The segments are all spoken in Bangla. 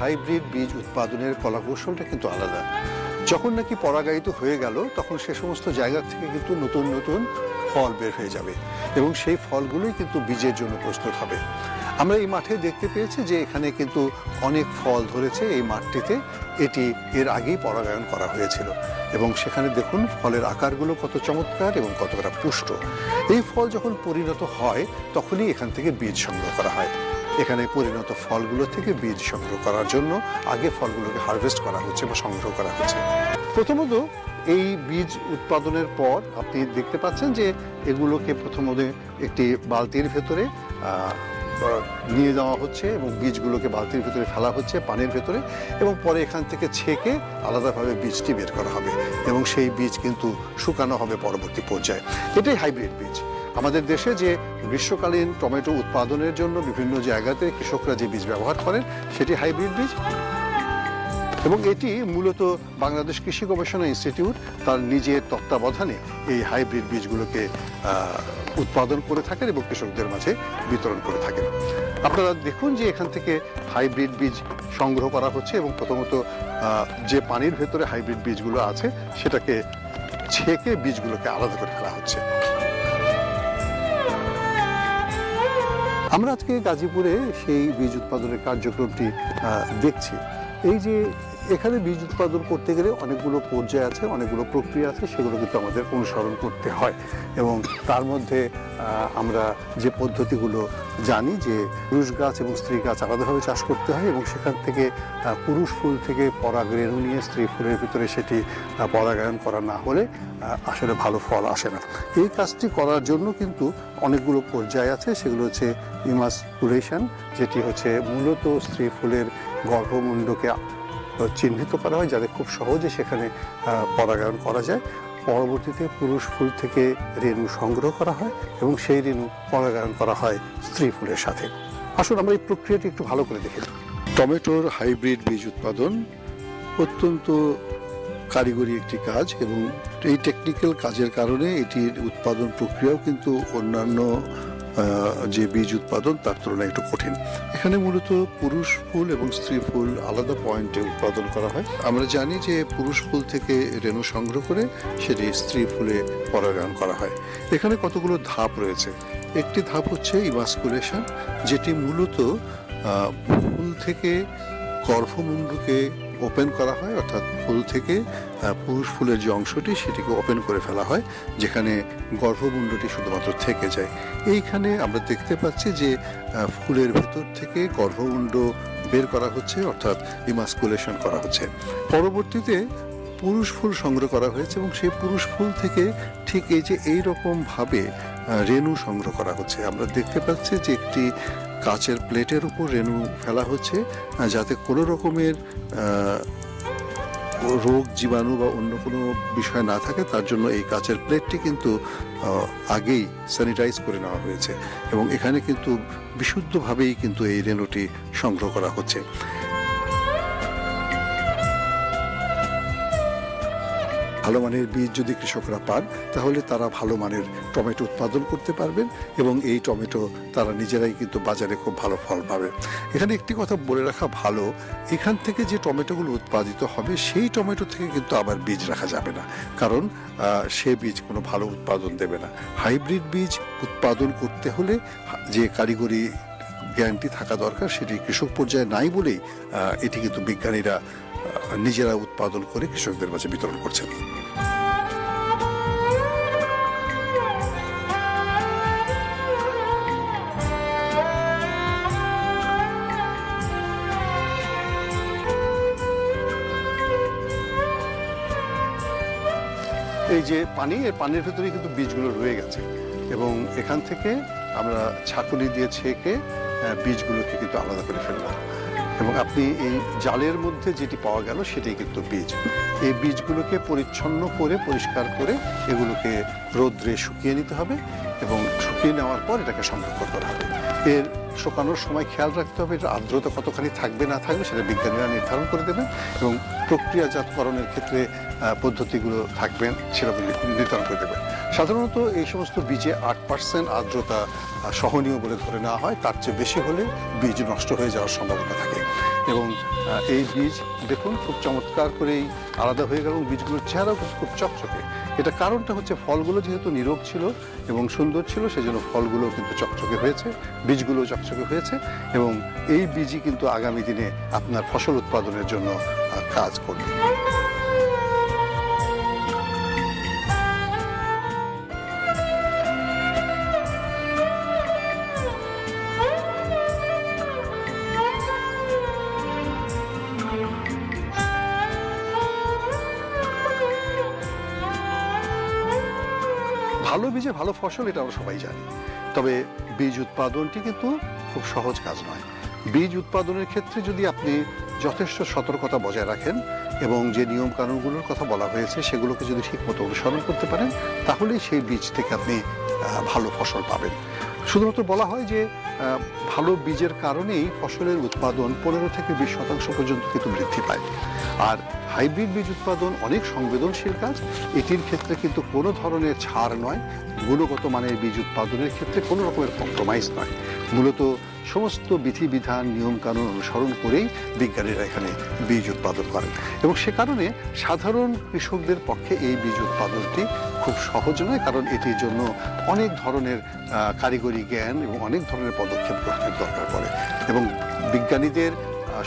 হাইব্রিড বীজ উৎপাদনের কলাকৌশলটা কিন্তু আলাদা। যখন নাকি পরাগায়িত হয়ে গেল, তখন সে সমস্ত জায়গা থেকে কিন্তু নতুন নতুন ফল বের হয়ে যাবে এবং সেই ফলগুলোই কিন্তু বীজের জন্য প্রস্তুত হবে। আমরা এই মাঠে দেখতে পেয়েছি যে এখানে কিন্তু অনেক ফল ধরেছে এই মাঠটিতে। এটি এর আগেই পরাগায়ন করা হয়েছিল এবং সেখানে দেখুন ফলের আকারগুলো কত চমৎকার এবং কতটা পুষ্ট। এই ফল যখন পরিণত হয়, তখনই এখান থেকে বীজ সংগ্রহ করা হয়। এখানে পরিণত ফলগুলো থেকে বীজ সংগ্রহ করার জন্য আগে ফলগুলোকে হারভেস্ট করা হচ্ছে বা সংগ্রহ করা হচ্ছে। প্রথমত এই বীজ উৎপাদনের পর আপনি দেখতে পাচ্ছেন যে এগুলোকে প্রথমত একটি বালতির ভেতরে নিয়ে যাওয়া হচ্ছে এবং বীজগুলোকে বালতির ভেতরে ফেলা হচ্ছে পানির ভেতরে এবং পরে এখান থেকে ছেঁকে আলাদাভাবে বীজটি বের করা হবে এবং সেই বীজ কিন্তু শুকানো হবে পরবর্তী পর্যায়ে। এটাই হাইব্রিড বীজ। আমাদের দেশে যে গ্রীষ্মকালীন টমেটো উৎপাদনের জন্য বিভিন্ন জায়গাতে কৃষকরা যে বীজ ব্যবহার করেন, সেটি হাইব্রিড বীজ। এবং এটি মূলত বাংলাদেশ কৃষি গবেষণা ইনস্টিটিউট তার নিজের তত্ত্বাবধানে এই হাইব্রিড বীজগুলোকে উৎপাদন করে থাকেন এবং কৃষকদের মাঝে বিতরণ করে থাকেন। আপনারা দেখুন যে এখান থেকে হাইব্রিড বীজ সংগ্রহ করা হচ্ছে এবং প্রথমত যে পানির ভেতরে হাইব্রিড বীজগুলো আছে, সেটাকে ছেঁকে বীজগুলোকে আলাদা করে ফেলা হচ্ছে। আমরা আজকে গাজীপুরে সেই বীজ উৎপাদনের কার্যক্রমটি দেখছি। এই যে এখানে বীজ উৎপাদন করতে গেলে অনেকগুলো পর্যায় আছে, অনেকগুলো প্রক্রিয়া আছে, সেগুলো কিন্তু আমাদের অনুসরণ করতে হয়। এবং তার মধ্যে আমরা যে পদ্ধতিগুলো জানি যে পুরুষ গাছ এবং স্ত্রী গাছ আলাদাভাবে চাষ করতে হয় এবং সেখান থেকে পুরুষ ফুল থেকে পরাগ রেণু নিয়ে স্ত্রী ফুলের ভিতরে সেটি পরাগায়ন করা না হলে আসলে ভালো ফল আসে না। এই কাজটি করার জন্য কিন্তু অনেকগুলো পর্যায় আছে, সেগুলো হচ্ছে ইমাসকুলেশন যেটি হচ্ছে মূলত স্ত্রী ফুলের গর্ভমুণ্ডকে চিহ্নিত করা হয় যাতে খুব সহজে সেখানে পরাগায়ন করা যায়। পরবর্তীতে পুরুষ ফুল থেকে রেণু সংগ্রহ করা হয় এবং সেই রেণু পরাগায়ন করা হয় স্ত্রী ফুলের সাথে। আসুন আমরা এই প্রক্রিয়াটি একটু ভালো করে দেখে টমেটোর হাইব্রিড বীজ উৎপাদন অত্যন্ত কারিগরি একটি কাজ এবং এই টেকনিক্যাল কাজের কারণে এটির উৎপাদন প্রক্রিয়াও কিন্তু অন্যান্য যে বীজ উৎপাদন, তার তুলনায় একটু কঠিন। এখানে মূলত পুরুষ ফুল এবং স্ত্রী ফুল আলাদা পয়েন্টে উৎপাদন করা হয়। আমরা জানি যে পুরুষ ফুল থেকে রেণু সংগ্রহ করে সেটি স্ত্রী ফুলে পরাগায়ন করা হয়। এখানে কতগুলো ধাপ রয়েছে? একটি ধাপ হচ্ছে ইমাসকুলেশন যেটি মূলত ফুল থেকে গর্ভমুণ্ডকে ওপেন করা হয়, অর্থাৎ ফুল থেকে পুরুষ ফুলের যে অংশটি সেটিকে ওপেন করে ফেলা হয়, যেখানে গর্ভমুণ্ডটি শুধুমাত্র থেকে যায়। এইখানে আমরা দেখতে পাচ্ছি যে ফুলের ভেতর থেকে গর্ভমুণ্ড বের করা হচ্ছে, অর্থাৎ ইমাসকুলেশন করা হচ্ছে। পরবর্তীতে পুরুষ ফুল সংগ্রহ করা হয়েছে এবং সেই পুরুষ ফুল থেকে ঠিক এই যে এই রকম রেণু সংগ্রহ করা হচ্ছে। আমরা দেখতে পাচ্ছি যে একটি কাচের প্লেটের উপর রেণু ফেলা হচ্ছে যাতে কোনো রকমের রোগ, জীবাণু বা অন্য কোনো বিষয় না থাকে, তার জন্য এই কাচের প্লেটটি কিন্তু আগেই স্যানিটাইজ করে নেওয়া হয়েছে। এবং এখানে কিন্তু বিশুদ্ধভাবেই কিন্তু এই রেণুটি সংগ্রহ করা হচ্ছে। ভালো মানের বীজ যদি কৃষকরা পান, তাহলে তারা ভালো মানের টমেটো উৎপাদন করতে পারবেন এবং এই টমেটো তারা নিজেরাই কিন্তু বাজারে খুব ভালো ফল পাবে। এখানে একটি কথা বলে রাখা ভালো, এখান থেকে যে টমেটোগুলো উৎপাদিত হবে, সেই টমেটো থেকে কিন্তু আবার বীজ রাখা যাবে না। কারণ সে বীজ কোনো ভালো উৎপাদন দেবে না। হাইব্রিড বীজ উৎপাদন করতে হলে যে কারিগরি জ্ঞানটি থাকা দরকার, সেটি কৃষক পর্যায়ে নাই বলেই এটি কিন্তু বিজ্ঞানীরা নিজেরা উৎপাদন করে কৃষকদের মাঝে বিতরণ করছেন। এই যে পানি, এর পানির ভেতরে কিন্তু বীজগুলো রয়ে গেছে। এবং এখান থেকে আমরা ছাকুনি দিয়ে ছেঁকে বীজগুলোকে কিন্তু আলাদা করে ফেললাম এবং আপনি এই জালের মধ্যে যেটি পাওয়া গেল, সেটাই কিন্তু বীজ। এই বীজগুলোকে পরিচ্ছন্ন করে, পরিষ্কার করে এগুলোকে রোদ্রে শুকিয়ে নিতে হবে এবং শুকিয়ে নেওয়ার পর এটাকে সংরক্ষণ করা হবে। এর শুকানোর সময় খেয়াল রাখতে হবে এটা আর্দ্রতা কতখানি থাকবে, না থাকবে, সেটা বিজ্ঞানীরা নির্ধারণ করে দেবেন এবং প্রক্রিয়াজাতকরণের ক্ষেত্রে পদ্ধতিগুলো থাকবেন সেটা নির্ধারণ করে দেবেন। সাধারণত এই সমস্ত বীজে আট পার্সেন্ট আর্দ্রতা সহনীয় বলে ধরে নেওয়া হয়। তার চেয়ে বেশি হলে বীজ নষ্ট হয়ে যাওয়ার সম্ভাবনা থাকে। এবং এই বীজ দেখুন, খুব চমৎকার করেই আলাদা হয়ে গেল বীজগুলোর চেহারাও খুব চকচকে। এটা কারণটা হচ্ছে ফলগুলো যেহেতু নীরব ছিল এবং সুন্দর ছিল, সেজন্য ফলগুলো কিন্তু চকচকে হয়েছে বীজগুলো চকচকে হয়েছে, এবং এই বীজই কিন্তু আগামী দিনে আপনার ফসল উৎপাদনের জন্য কাজ করবে। ভালো বীজে ভালো ফসল এটা আমরা সবাই জানি। তবে বীজ উৎপাদনটি কিন্তু খুব সহজ কাজ নয়। বীজ উৎপাদনের ক্ষেত্রে যদি আপনি যথেষ্ট সতর্কতা বজায় রাখেন এবং যে নিয়ম কানুনগুলোর কথা বলা হয়েছে সেগুলোকে যদি ঠিক মতো অনুসরণ করতে পারেন, তাহলেই সেই বীজ থেকে আপনি ভালো ফসল পাবেন। শুধুমাত্র বলা হয় যে ভালো বীজের কারণেই ফসলের উৎপাদন পনেরো থেকে বিশ শতাংশ পর্যন্ত কিন্তু বৃদ্ধি পায়। আর হাইব্রিড বীজ উৎপাদন অনেক সংবেদনশীল কাজ, এটির ক্ষেত্রে কিন্তু কোনো ধরনের ছাড় নয়। গুণগত মানের বীজ উৎপাদনের ক্ষেত্রে কোনো রকমের কম্প্রোমাইজ নয়। মূলত সমস্ত বিধিবিধান, নিয়মকানুন অনুসরণ করেই বিজ্ঞানীরা এখানে বীজ উৎপাদন করেন। এবং সে কারণে সাধারণ কৃষকদের পক্ষে এই বীজ উৎপাদনটি খুব সহজ নয়, কারণ এটির জন্য অনেক ধরনের কারিগরি জ্ঞান এবং অনেক ধরনের পদক্ষেপ গ্রহণের দরকার পড়ে। এবং বিজ্ঞানীদের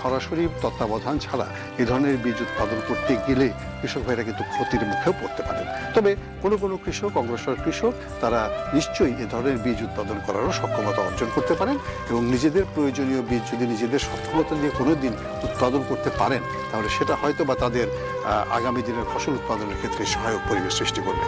সরাসরি তত্ত্বাবধান ছাড়া এ ধরনের বীজ উৎপাদন করতে গেলে কৃষক ভাইরা কিন্তু ক্ষতির মুখেও পড়তে পারেন। তবে কোনো কোনো কৃষক, অগ্রসর কৃষক, তারা নিশ্চয়ই এ ধরনের বীজ উৎপাদন করারও সক্ষমতা অর্জন করতে পারেন এবং নিজেদের প্রয়োজনীয় বীজ যদি নিজেদের সক্ষমতা নিয়ে কোনো দিন উৎপাদন করতে পারেন, তাহলে সেটা হয়তো বা তাদের আগামী দিনের ফসল উৎপাদনের ক্ষেত্রে সহায়ক পরিবেশ সৃষ্টি করবে।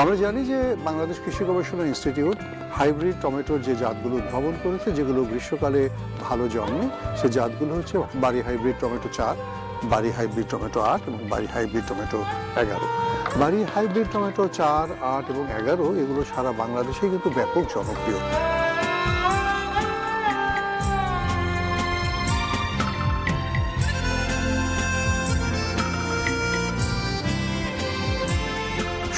আমরা জানি যে বাংলাদেশ কৃষি গবেষণা ইনস্টিটিউট হাইব্রিড টমেটোর যে জাতগুলো উদ্ভাবন করেছে, যেগুলো গ্রীষ্মকালে ভালো জন্মে, সে জাতগুলো হচ্ছে বাড়ি হাইব্রিড টমেটো চার, বাড়ি হাইব্রিড টমেটো আট এবং বাড়ি হাইব্রিড টমেটো এগারো। বাড়ি হাইব্রিড টমেটো চার, আট এবং এগারো, এগুলো সারা বাংলাদেশে কিন্তু ব্যাপক জনপ্রিয়।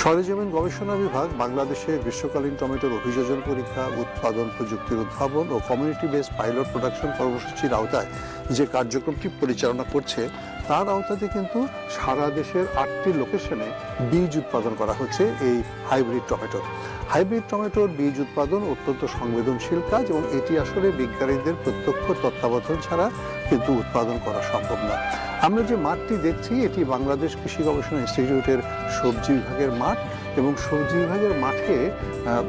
সরেজমিন গবেষণা বিভাগ বাংলাদেশে গ্রীষ্মকালীন টমেটোর অভিযোজন পরীক্ষা, উৎপাদন, প্রযুক্তির উদ্ভাবন ও কমিউনিটি বেস পাইলট প্রোডাকশন কর্মসূচির আওতায় যে কার্যক্রমটি পরিচালনা করছে, তার আওতাতে কিন্তু সারা দেশের আটটি লোকেশনে বীজ উৎপাদন করা হচ্ছে এই হাইব্রিড টমেটোর হাইব্রিড টমেটোর বীজ উৎপাদন অত্যন্ত সংবেদনশীল কাজ এবং এটি আসলে বিজ্ঞানীদের প্রত্যক্ষ তত্ত্বাবধান ছাড়া কিন্তু উৎপাদন করা সম্ভব না। আমরা যে মাঠটি দেখছি, এটি বাংলাদেশ কৃষি গবেষণা ইনস্টিটিউটের সবজি বিভাগের মাঠ এবং সবজি বিভাগের মাঠে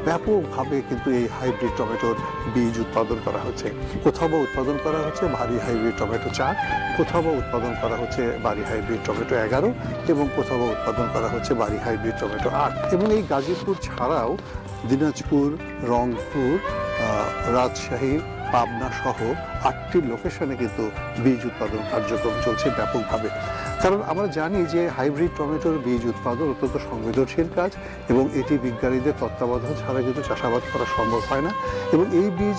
ব্যাপকভাবে কিন্তু এই হাইব্রিড টমেটোর বীজ উৎপাদন করা হচ্ছে। কোথাও বা উৎপাদন করা হচ্ছে ভারী হাইব্রিড টমেটো চার, কোথাও বা উৎপাদন করা হচ্ছে বাড়ি হাইব্রিড টমেটো এগারো এবং কোথাও বা উৎপাদন করা হচ্ছে বাড়ি হাইব্রিড টমেটো আট। এবং এই গাজীপুর ছাড়াও দিনাজপুর, রংপুর রাজশাহী পাবনা সহ আটটি লোকেশনে কিন্তু বীজ উৎপাদন কার্যক্রম চলছে ব্যাপকভাবে। কারণ আমরা জানি যে হাইব্রিড টমেটোর বীজ উৎপাদন অত্যন্ত সংবেদনশীল কাজ এবং এটি বিজ্ঞানীদের তত্ত্বাবধান ছাড়া কিন্তু চাষাবাদ করা সম্ভব হয় না। এবং এই বীজ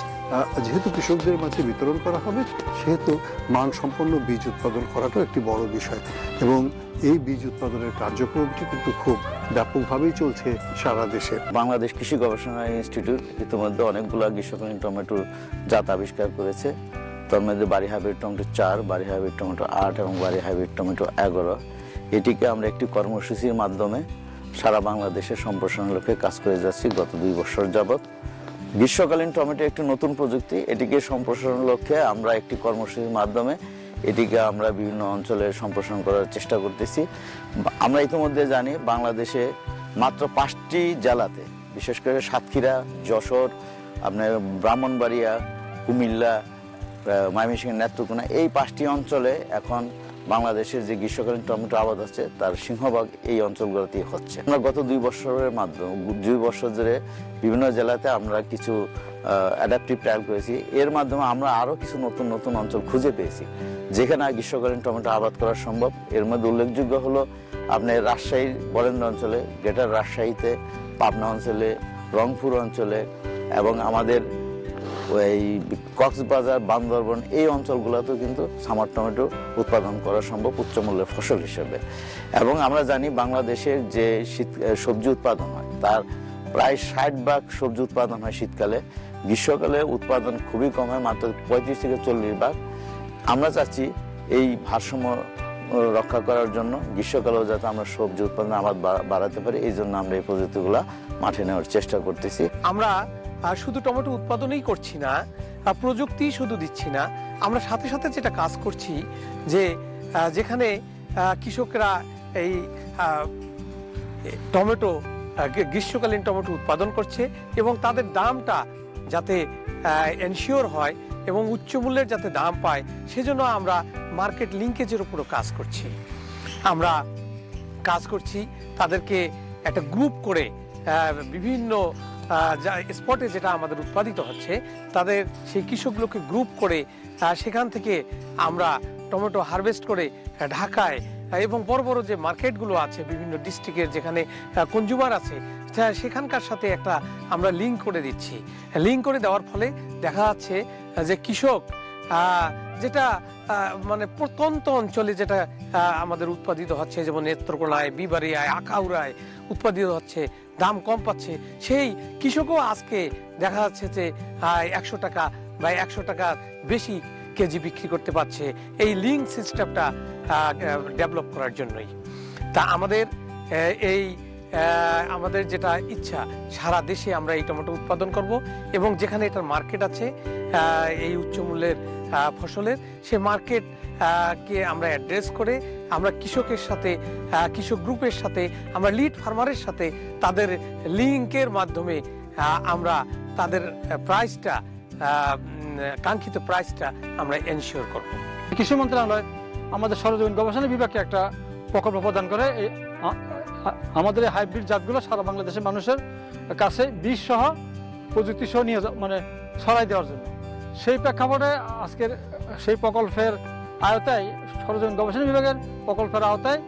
যেহেতু কৃষকদের মাঝে বিতরণ করা হবে, সেহেতু মানসম্পন্ন বীজ উৎপাদন করাটাও একটি বড় বিষয়। এবং এই বীজ উৎপাদনের কার্যক্রমটি কিন্তু খুব ব্যাপকভাবেই চলছে সারা দেশে। বাংলাদেশ কৃষি গবেষণা ইনস্টিটিউট ইতিমধ্যে অনেকগুলো গ্রীষ্মকালীন টমেটোর জাত আবিষ্কার করেছে। তার মধ্যে বাড়ি হাইব্রিড টমেটো চার, বাড়ি হাইব্রিড টমেটো আট এবং বাড়ি হাইব্রিড টমেটো এগারো। এটিকে আমরা একটি কর্মসূচির মাধ্যমে সারা বাংলাদেশে সম্প্রসারণ লক্ষ্যে কাজ করে যাচ্ছি গত দুই বছর যাবৎ। গ্রীষ্মকালীন টমেটো একটি নতুন প্রযুক্তি। এটিকে সম্প্রসারণ লক্ষ্যে আমরা একটি কর্মসূচির মাধ্যমে এটিকে আমরা বিভিন্ন অঞ্চলে সম্প্রসারণ করার চেষ্টা করতেছি। আমরা ইতিমধ্যে জানি বাংলাদেশে মাত্র পাঁচটি জেলাতে, বিশেষ করে সাতক্ষীরা, যশোর, আপনার ব্রাহ্মণবাড়িয়া, কুমিল্লা আহ, ময়মনসিংহ নেত্রকোনা এই পাঁচটি অঞ্চলে এখন বাংলাদেশের যে গ্রীষ্মকালীন টমেটো আবাদ হচ্ছে তার সিংহভাগ এই অঞ্চলগুলোতেই হচ্ছে। আমরা গত দুই বছরের মাধ্যমে দুই বছর ধরে বিভিন্ন জেলাতে আমরা কিছু অ্যাডাপটিভ ট্রায়াল করেছি। এর মাধ্যমে আমরা আরও কিছু নতুন নতুন অঞ্চল খুঁজে পেয়েছি যেখানে গ্রীষ্মকালীন টমেটো আবাদ করা সম্ভব। এর মধ্যে উল্লেখযোগ্য হলো আপনি রাজশাহীর বরেন্দ্র অঞ্চলে গ্রেটার রাজশাহীতে পাবনা অঞ্চলে রংপুর অঞ্চলে এবং আমাদের ওই কক্সবাজার, বান্দরবন এই অঞ্চলগুলোতেও কিন্তু সামার টমেটো উৎপাদন করা সম্ভব উচ্চমূল্যের ফসল হিসেবে। এবং আমরা জানি বাংলাদেশের যে শীত সবজি উৎপাদন হয়, তার প্রায় ষাট ভাগ সবজি উৎপাদন হয় শীতকালে। গ্রীষ্মকালে উৎপাদন খুবই কম হয়, মাত্র পঁয়ত্রিশ থেকে চল্লিশ ভাগ। আমরা চাচ্ছি এই ভারসাম্য রক্ষা করার জন্য গ্রীষ্মকালেও যাতে আমরা সবজি উৎপাদন আবাদ বা- বাড়াতে পারি। এই জন্য আমরা এই প্রযুক্তিগুলা মাঠে নেওয়ার চেষ্টা করতেছি। আমরা আহ, শুধু টমেটো উৎপাদনই করছি না প্রযুক্তি শুধু দিচ্ছি না। আমরা সাথে সাথে যেটা কাজ করছি যে যেখানে কৃষকরা এই টমেটো গ্রীষ্মকালীন টমেটো উৎপাদন করছে এবং তাদের দামটা যাতে এনশিওর হয় এবং উচ্চ মূল্যের যাতে দাম পায় সেজন্য আমরা মার্কেট লিঙ্কেজের উপরও কাজ করছি। আমরা কাজ করছি তাদেরকে একটা গ্রুপ করে আহ, বিভিন্ন স্পটে যেটা আমাদের উৎপাদিত হচ্ছে, তাদের সেই কৃষকগুলোকে গ্রুপ করে সেখান থেকে আমরা টমেটো হারভেস্ট করে ঢাকায় এবং বড় বড় যে মার্কেটগুলো আছে বিভিন্ন ডিস্ট্রিক্টের যেখানে কনজুমার আছে সেখানকার সাথে একটা আমরা লিঙ্ক করে দিচ্ছি। লিঙ্ক করে দেওয়ার ফলে দেখা যাচ্ছে যে কৃষক যেটা মানে প্রত্যন্ত অঞ্চলে যেটা আমাদের উৎপাদিত হচ্ছে, যেমন নেত্রকোনায় বিবারিয়ায় আখাউড়ায় উৎপাদিত হচ্ছে, দাম কম পাচ্ছে, সেই কৃষকও আজকে দেখা যাচ্ছে যে একশো টাকা বা একশো টাকা বেশি কেজি বিক্রি করতে পারছে এই লিঙ্ক সিস্টেমটা ডেভেলপ করার জন্যই। তা আমাদের এই আমাদের যেটা ইচ্ছা, সারা দেশে আমরা এই টমেটো উৎপাদন করব এবং যেখানে এটার মার্কেট আছে এই উচ্চ মূল্যের ফসলের, সে মার্কেট কে আমরা অ্যাড্রেস করে আমরা কৃষকের সাথে কৃষক গ্রুপের সাথে, আমরা লিড ফার্মারের সাথে তাদের লিঙ্কের মাধ্যমে আমরা তাদের প্রাইসটা কাঙ্ক্ষিত প্রাইসটা আমরা এনশিওর করব। কৃষি মন্ত্রণালয় আমাদের সরজমিন গবেষণা বিভাগকে একটা প্রকল্প প্রদান করে আমাদের এই হাইব্রিড জাতগুলো সারা বাংলাদেশের মানুষের কাছে বীজ সহ প্রযুক্তি সহ নিয়ে মানে ছড়াই দেওয়ার জন্য। সেই প্রেক্ষাপটে আজকের সেই প্রকল্পের আওতায় সরজমিন গবেষণা বিভাগের প্রকল্পের আওতায়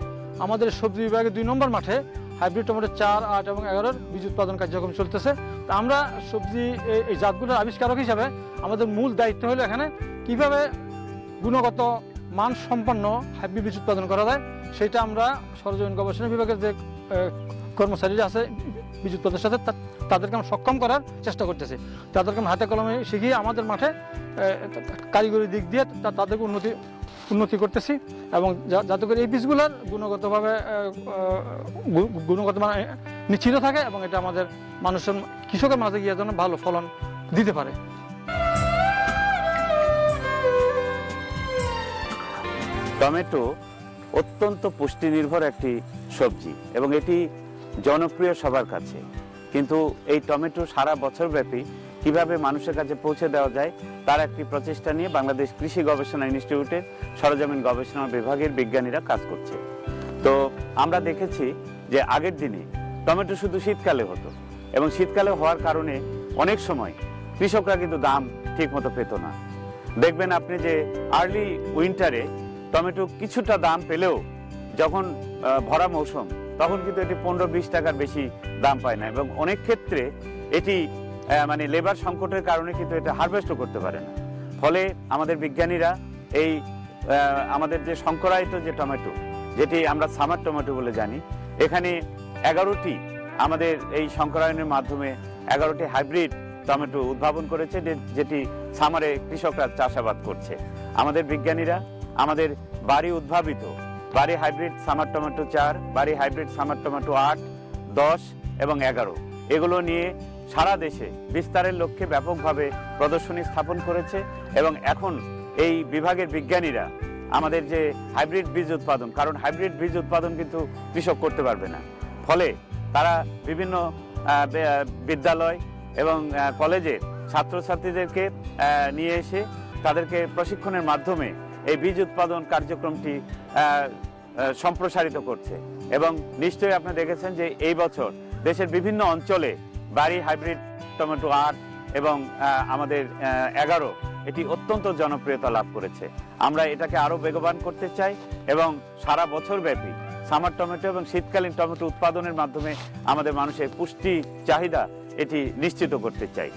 আমাদের সবজি বিভাগের দুই নম্বর মাঠে হাইব্রিড টমেটো চার, আট এবং এগারোর বীজ উৎপাদন কার্যক্রম চলতেছে। তা আমরা সবজি এই জাতগুলোর আবিষ্কারক হিসাবে আমাদের মূল দায়িত্ব হলো এখানে কীভাবে গুণগত মান সম্পন্ন হাইব্রিড বীজ উৎপাদন করা যায়। সেটা আমরা সরজমিন গবেষণা বিভাগের যে কর্মচারীরা আছে, বীজ উৎপাদনের সাথে তাদেরকে আমরা সক্ষম করার চেষ্টা করতেছি। তাদেরকে আমরা হাতে কলমে শিখিয়ে আমাদের মাঠে কারিগরি দিক দিয়ে তাদেরকে উন্নতি উন্নতি করতেছি এবং যাতে করে এই বীজগুলোর গুণগতভাবে গুণগত মান নিশ্চিত থাকে এবং এটা আমাদের মানুষের, কৃষকের মাঝে গিয়ে যেন ভালো ফলন দিতে পারে। টমেটো অত্যন্ত পুষ্টি নির্ভর একটি সবজি এবং এটি জনপ্রিয় সবার কাছে। কিন্তু এই টমেটো সারা বছর ব্যাপী কীভাবে মানুষের কাছে পৌঁছে দেওয়া যায়, তার একটি প্রচেষ্টা নিয়ে বাংলাদেশ কৃষি গবেষণা ইনস্টিটিউটের সরজমিন গবেষণা বিভাগের বিজ্ঞানীরা কাজ করছে। তো আমরা দেখেছি যে আগের দিনে টমেটো শুধু শীতকালে হতো এবং শীতকালে হওয়ার কারণে অনেক সময় কৃষকরা কিন্তু দাম ঠিক মতো পেত না। দেখবেন আপনি যে আর্লি উইন্টারে টমেটো কিছুটা দাম পেলেও যখন ভরা মৌসুম, তখন কিন্তু এটি পনেরো বিশ টাকার বেশি দাম পায় না এবং অনেক ক্ষেত্রে এটি মানে লেবার সংকটের কারণে কিন্তু এটা হারভেস্টও করতে পারে না। ফলে আমাদের বিজ্ঞানীরা এই আমাদের যে সংকরায়িত যে টমেটো, যেটি আমরা সামার টমেটো বলে জানি, এখানে এগারোটি আমাদের এই সংকরায়নের মাধ্যমে এগারোটি হাইব্রিড টমেটো উদ্ভাবন করেছে যেটি সামারে কৃষকরা চাষাবাদ করছে। আমাদের বিজ্ঞানীরা আমাদের বাড়ি উদ্ভাবিত। বাড়ি হাইব্রিড সামার টমেটো চার বাড়ি হাইব্রিড সামার টমেটো আট দশ এবং এগারো। এগুলো নিয়ে সারা দেশে বিস্তারের লক্ষ্যে ব্যাপকভাবে প্রদর্শনী স্থাপন করেছে এবং এখন এই বিভাগের বিজ্ঞানীরা আমাদের যে হাইব্রিড বীজ উৎপাদন কারণ হাইব্রিড বীজ উৎপাদন কিন্তু কৃষক করতে পারবে না। ফলে তারা বিভিন্ন বিদ্যালয় এবং আহ, কলেজের ছাত্রছাত্রীদেরকে নিয়ে এসে তাদেরকে প্রশিক্ষণের মাধ্যমে এই বীজ উৎপাদন কার্যক্রমটি সম্প্রসারিত করছে। এবং নিশ্চয়ই আপনি দেখেছেন যে এই বছর দেশের বিভিন্ন অঞ্চলে বাড়ি হাইব্রিড টমেটো আট এবং আমাদের এগারো এটি অত্যন্ত জনপ্রিয়তা লাভ করেছে। আমরা এটাকে আরও বেগবান করতে চাই এবং সারা বছর ব্যাপী সামার টমেটো এবং শীতকালীন টমেটো উৎপাদনের মাধ্যমে আমাদের মানুষের পুষ্টি চাহিদা এটি নিশ্চিত করতে চাই।